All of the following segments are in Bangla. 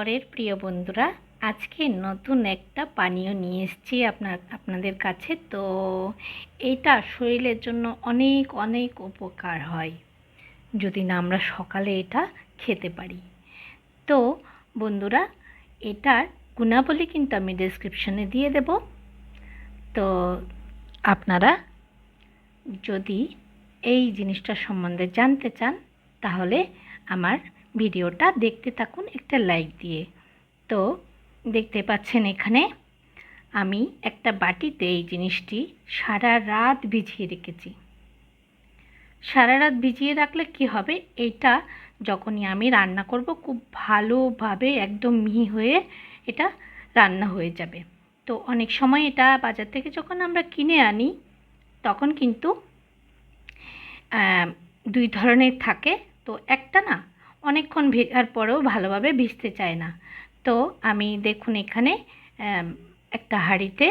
ঘরের প্রিয় বন্ধুরা, আজকে নতুন একটা পানীয় নিয়ে এসেছি আপনার, আপনাদের কাছে। তো এটা শরীরের জন্য অনেক অনেক উপকার হয়, যদি না আমরা সকালে এটা খেতে পারি। তো বন্ধুরা, এটার গুণাবলী কিন্তু আমি ডেসক্রিপশনে দিয়ে দেব। তো আপনারা যদি এই জিনিসটা সম্বন্ধে জানতে চান, তাহলে আমার ভিডিওটা দেখতে থাকুন, একটা লাইক দিয়ে। তো, দেখতে পাচ্ছেন এখানে, আমি একটা বাটিতে এই জিনিসটি সারা রাত ভিজিয়ে রেখেছি। সারা রাত ভিজিয়ে রাখলে কি হবে? এটা যখনই আমি রান্না করব, খুব ভালোভাবে একদম মিহি হয়ে এটা রান্না হয়ে যাবে। তো, অনেক সময় এটা বাজার থেকে যখন আমরা কিনে আনি, তখন কিন্তু দুই ধরনের থাকে। তো, একটা না অনেকক্ষণ ভেজার পরেও ভালোভাবে ভিজতে চায় না। তো আমি দেখুন এখানে একটা হাঁড়িতে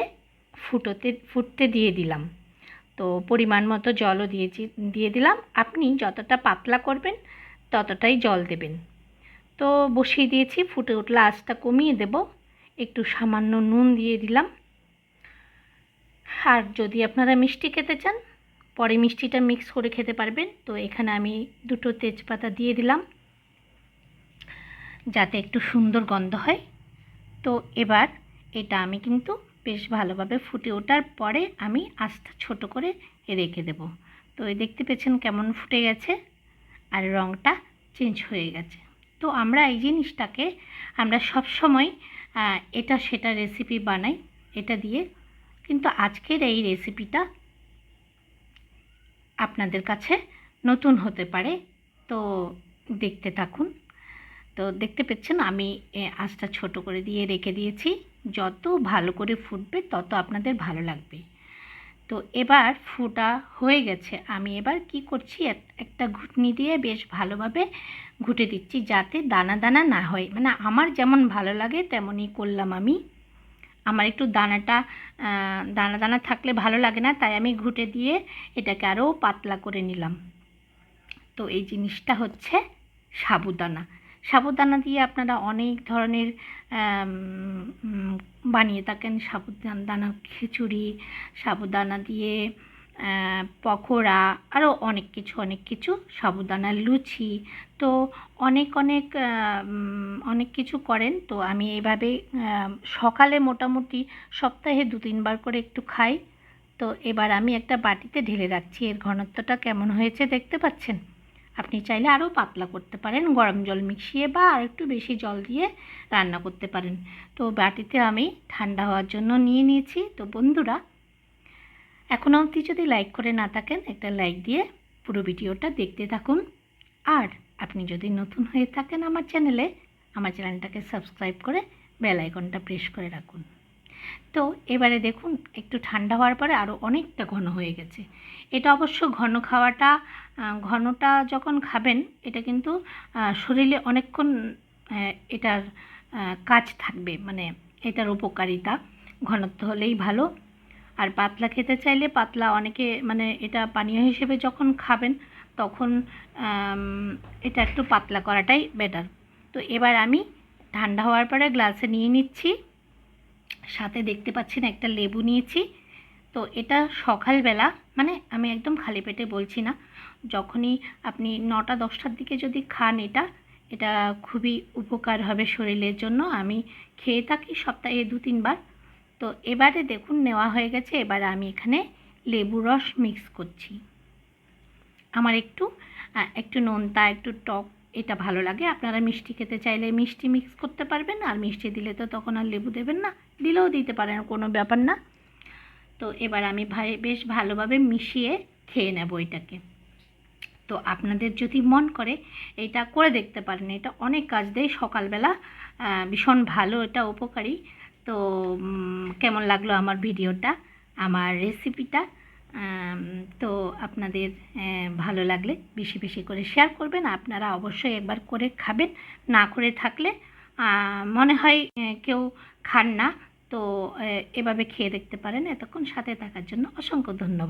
ফুটোতে, ফুটতে দিয়ে দিলাম। তো পরিমাণ মতো জলও দিয়েছি, দিয়ে দিলাম। আপনি যতটা পাতলা করবেন, ততটাই জল দেবেন। তো বসিয়ে দিয়েছি, ফুটে উঠলে আঁচটা কমিয়ে দেব। একটু সামান্য নুন দিয়ে দিলাম। আর যদি আপনারা মিষ্টি খেতে চান, পরে মিষ্টিটা মিক্স করে খেতে পারবেন। তো এখানে আমি দুটো তেজপাতা দিয়ে দিলাম। যাতে একটু সুন্দর গন্ধ হয়। তো এবার এটা আমি কিন্তু বেশ ভালোভাবে ফুটে ওঠার পরে আমি আস্তে ছোট করে রেখে দেব। তো এই দেখতে পেয়েছেন কেমন ফুটে গেছে আর রঙটা চেঞ্জ হয়ে গেছে। তো আমরা এই জিনিসটাকে আমরা সব সময় এটা সেটা রেসিপি বানাই, এটা দিয়ে। কিন্তু আজকের এই রেসিপিটা আপনাদের কাছে নতুন হতে পারে। তো দেখতে থাকুন। তো দেখতে পাচ্ছেন আমি আঁচটা ছোট করে দিয়ে রেখে দিয়েছি। যত ভালো করে ফুটবে, তত আপনাদের ভালো লাগবে। তো এবার ফুটা হয়ে গেছে। আমি এবার কি করছি একটা ঘুটনি দিয়ে বেশ ভালোভাবে ঘুটে দিচ্ছি, যাতে দানা দানা না হয়। মানে আমার যেমন ভালো লাগে, তেমনই করলাম আমি। আমার একটু দানাটা দানা দানা থাকলে ভালো লাগে না, তাই আমি ঘুটে দিয়ে এটাকে আরও পাতলা করে নিলাম। তো এই জিনিসটা হচ্ছে সাবুদানা। সাবুদানা দিয়ে আপনারা অনেক ধরনের বানিয়ে থাকেন। সাবুদানা খিচুড়ি, সাবুদানা দিয়ে পকোড়া আরও অনেক কিছু অনেক কিছু। সাবুদানার লুচি। তো অনেক অনেক অনেক কিছু করেন। তো আমি এইভাবে সকালে মোটামুটি সপ্তাহে দু, তিনবার করে একটু খাই। তো এবার আমি একটা বাটিতে ঢেলে রাখছি। এর ঘনত্বটা কেমন হয়েছে দেখতে পাচ্ছেন? আপনি চাইলে আরও পাতলা করতে পারেন, গরম জল মিশিয়ে বা আর একটু বেশি জল দিয়ে রান্না করতে পারেন। তো বাটিতে আমি ঠান্ডা হওয়ার জন্য নিয়ে নিয়েছি। তো বন্ধুরা, এখনও অবধি যদি লাইক করে না থাকেন, একটা লাইক দিয়ে পুরো ভিডিওটা দেখতে থাকুন। আর আপনি যদি নতুন হয়ে থাকেন আমার চ্যানেলে, আমার চ্যানেলটাকে সাবস্ক্রাইব করে বেল আইকনটা প্রেস করে রাখুন। তো এবারে দেখুন, একটু ঠান্ডা হওয়ার পরে আরও অনেকটা ঘন হয়ে গেছে। এটা অবশ্য ঘন খাওয়াটা ঘনটা যখন খাবেন, এটা কিন্তু শরীরে অনেকক্ষণ এটার কাজ থাকবে মানে এটার উপকারিতা। ঘনত্ব হলেই ভালো। আর পাতলা খেতে চাইলে পাতলা, অনেকে মানে এটা পানীয় হিসেবে যখন খাবেন, তখন এটা একটু পাতলা করাটাই বেটার তো এবার আমি ঠান্ডা হওয়ার পরে গ্লাসে নিয়ে নিচ্ছি। সাথে দেখতে পাচ্ছেন একটা লেবু নিয়েছি। তো এটা সকালবেলা মানে আমি একদম খালি পেটে বলছি না, যখনই আপনি নটা, দশটার দিকে যদি খান এটা এটা খুবই উপকার হবে শরীরের জন্য। আমি খেয়ে থাকি সপ্তাহে দু, তিনবার। তো এবারে দেখুন, নেওয়া হয়ে গেছে, এবারে আমি এখানে লেবু রস মিক্স করছি। আমার একটু একটু নোনতা, একটু টক এটা ভালো লাগে। আপনারা মিষ্টি খেতে চাইলে মিষ্টি মিক্স করতে পারবেন, আর মিষ্টি দিলে তো তখন আর লেবু দেবেন না, দিলেও দিতে পারেন, কোনো ব্যাপার না। তো এবার আমি ভাই বেশ ভালোভাবে মিশিয়ে খেয়ে নেব এটাকে। তো আপনাদের যদি মন করে এটা করে দেখতে পারেন, এটা অনেক কাজ দেয়, সকালবেলা ভীষণ ভালো, এটা উপকারী। তো কেমন লাগল আমার ভিডিওটা, আমার রেসিপিটা তো আপনাদের ভালো লাগলে বেশি বেশি করে শেয়ার করবেন। আপনারা অবশ্যই একবার করে খাবেন, না করে থাকলে মনে হয় কেউ খান না। তো এভাবে খেয়ে দেখতে পারেন। এতক্ষণ সাথে থাকার জন্য অসংখ্য ধন্যবাদ।